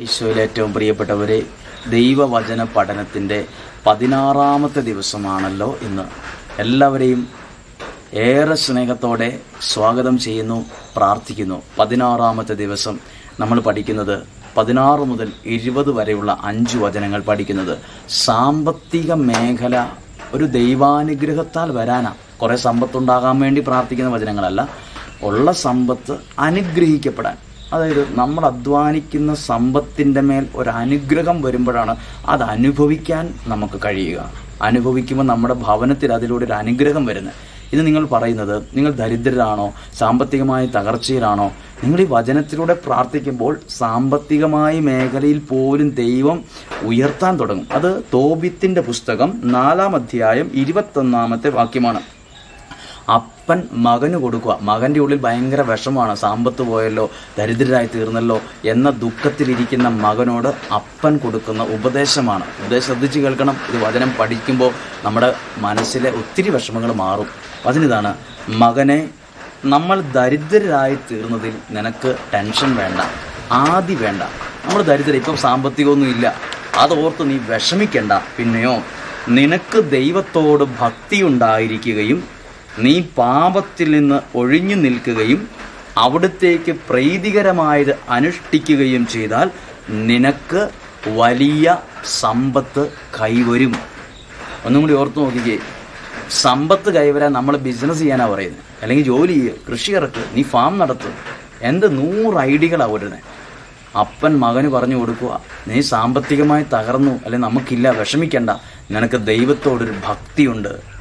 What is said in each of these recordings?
ഈശോയിലെ ഏറ്റവും പ്രിയപ്പെട്ടവരെ ദൈവവചന പഠനത്തിന്റെ പതിനാറാമത്തെ ദിവസമാണല്ലോ ഇന്ന്. എല്ലാവരെയും ഏറെ സ്നേഹത്തോടെ സ്വാഗതം ചെയ്യുന്നു പ്രാർത്ഥിക്കുന്നു. പതിനാറാമത്തെ ദിവസം നമ്മൾ പഠിക്കുന്നത് പതിനാറ് മുതൽ ഇരുപത് വരെയുള്ള അഞ്ച് വചനങ്ങൾ പഠിക്കുന്നത്. സാമ്പത്തിക മേഖല ഒരു ദൈവാനുഗ്രഹത്താൽ വരാനാണ് കുറേ സമ്പത്തുണ്ടാകാൻ വേണ്ടി പ്രാർത്ഥിക്കുന്ന വചനങ്ങളല്ല. ഉള്ള സമ്പത്ത് അനുഗ്രഹിക്കപ്പെടാൻ. അതായത് നമ്മൾ അധ്വാനിക്കുന്ന സമ്പത്തിന്റെ മേൽ ഒരു അനുഗ്രഹം വരുമ്പോഴാണ് അത് അനുഭവിക്കാൻ നമുക്ക് കഴിയുക. അനുഭവിക്കുമ്പോൾ നമ്മുടെ ഭവനത്തിൽ അതിലൂടെ ഒരു അനുഗ്രഹം വരുന്നത് ഇത് നിങ്ങൾ പറയുന്നത് നിങ്ങൾ ദരിദ്രരാണോ സാമ്പത്തികമായ തകർച്ചയിലാണോ? നിങ്ങൾ ഈ വചനത്തിലൂടെ പ്രാർത്ഥിക്കുമ്പോൾ സാമ്പത്തികമായ മേഖലയിൽ പോലും ദൈവം ഉയർത്താൻ തുടങ്ങും. അത് തോബിത്തിന്റെ പുസ്തകം നാലാം അധ്യായം ഇരുപത്തൊന്നാമത്തെ വാക്യമാണ്. അപ്പൻ മകന് കൊടുക്കുക. മകന്റെ ഉള്ളിൽ ഭയങ്കര വിഷമാണ് സാമ്പത്ത് പോയല്ലോ ദരിദ്രരായി തീർന്നല്ലോ എന്ന ദുഃഖത്തിലിരിക്കുന്ന മകനോട് അപ്പൻ കൊടുക്കുന്ന ഉപദേശമാണ്. ഉപദേശം ശ്രദ്ധിച്ച് കേൾക്കണം. ഇത് വചനം പഠിക്കുമ്പോൾ നമ്മുടെ മനസ്സിലെ ഒത്തിരി വിഷമങ്ങൾ മാറും. അതിനിതാണ് മകനെ നമ്മൾ ദരിദ്രരായി തീർന്നതിൽ നിനക്ക് ടെൻഷൻ വേണ്ട ആദി വേണ്ട. നമ്മൾ ദരിദ്രം ഇപ്പം സാമ്പത്തികമൊന്നും ഇല്ല. അതോർത്ത് നീ വിഷമിക്കണ്ട. പിന്നെയോ നിനക്ക് ദൈവത്തോട് ഭക്തി ഉണ്ടായിരിക്കുകയും നീ പാപത്തിൽ നിന്ന് ഒഴിഞ്ഞു നിൽക്കുകയും അവിടുത്തേക്ക് പ്രീതികരമായത് അനുഷ്ഠിക്കുകയും ചെയ്താൽ നിനക്ക് വലിയ സമ്പത്ത് കൈവരും. ഒന്നും കൂടി ഓർത്ത് നോക്കിക്കേ. സമ്പത്ത് കൈവരാൻ നമ്മൾ ബിസിനസ് ചെയ്യാനാണ് പറയുന്നത് അല്ലെങ്കിൽ ജോലി ചെയ്യുക കൃഷി ഇറക്കുക നീ ഫാം നടത്തുക എന്ത് നൂറ് ഐഡികൾ വരുന്നത് അപ്പൻ മകന് പറഞ്ഞു കൊടുക്കുക നീ സാമ്പത്തികമായി തകർന്നു അല്ലെ നമുക്കില്ല വിഷമിക്കണ്ട. നിനക്ക് ദൈവത്തോടൊരു ഭക്തിയുണ്ട്.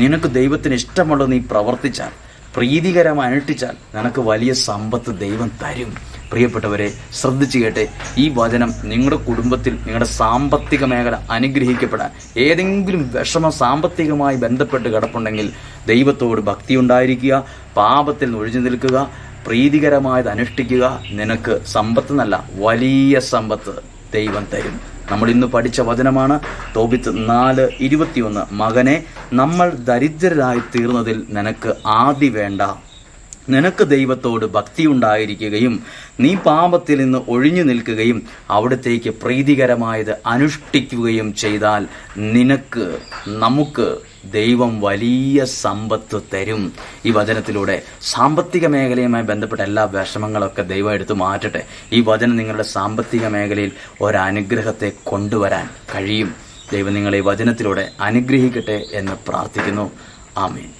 നിനക്ക് ദൈവത്തിന് ഇഷ്ടമുള്ളത് നീ പ്രവർത്തിച്ചാൽ പ്രീതികരമായി അനുഷ്ഠിച്ചാൽ നിനക്ക് വലിയ സമ്പത്ത് ദൈവം തരും. പ്രിയപ്പെട്ടവരെ ശ്രദ്ധിച്ചു കേട്ടെ ഈ വചനം നിങ്ങളുടെ കുടുംബത്തിൽ നിങ്ങളുടെ സാമ്പത്തിക മേഖല അനുഗ്രഹിക്കപ്പെടാൻ ഏതെങ്കിലും വിഷമം സാമ്പത്തികമായി ബന്ധപ്പെട്ട് കിടപ്പുണ്ടെങ്കിൽ ദൈവത്തോട് ഭക്തി ഉണ്ടായിരിക്കുക പാപത്തിൽ ഒഴിഞ്ഞു നിൽക്കുക പ്രീതികരമായത് അനുഷ്ഠിക്കുക നിനക്ക് സമ്പത്ത് നല്ല വലിയ സമ്പത്ത് ദൈവം തരും. നമ്മൾ ഇന്ന് പഠിച്ച വചനമാണ് തോബിത്ത് നാല് ഇരുപത്തിയൊന്ന്. മകനെ നമ്മൾ ദരിദ്രരായി തീർന്നതിൽ നിനക്ക് ആദി വേണ്ട. നിനക്ക് ദൈവത്തോട് ഭക്തി ഉണ്ടായിരിക്കുകയും നീ പാപത്തിൽ നിന്ന് ഒഴിഞ്ഞു നിൽക്കുകയും അവിടത്തേക്ക് പ്രീതികരമായത് അനുഷ്ഠിക്കുകയും ചെയ്താൽ നിനക്ക് നമുക്ക് ദൈവം വലിയ സമ്പത്ത് തരും. ഈ വചനത്തിലൂടെ സാമ്പത്തിക മേഖലയുമായി ബന്ധപ്പെട്ട എല്ലാ വിഷമങ്ങളൊക്കെ ദൈവം എടുത്തു മാറ്റട്ടെ. ഈ വചനം നിങ്ങളുടെ സാമ്പത്തിക മേഖലയിൽ ഒരനുഗ്രഹത്തെ കൊണ്ടുവരാൻ കഴിയും. ദൈവം നിങ്ങളെ വചനത്തിലൂടെ അനുഗ്രഹിക്കട്ടെ എന്ന് പ്രാർത്ഥിക്കുന്നു. ആമീൻ.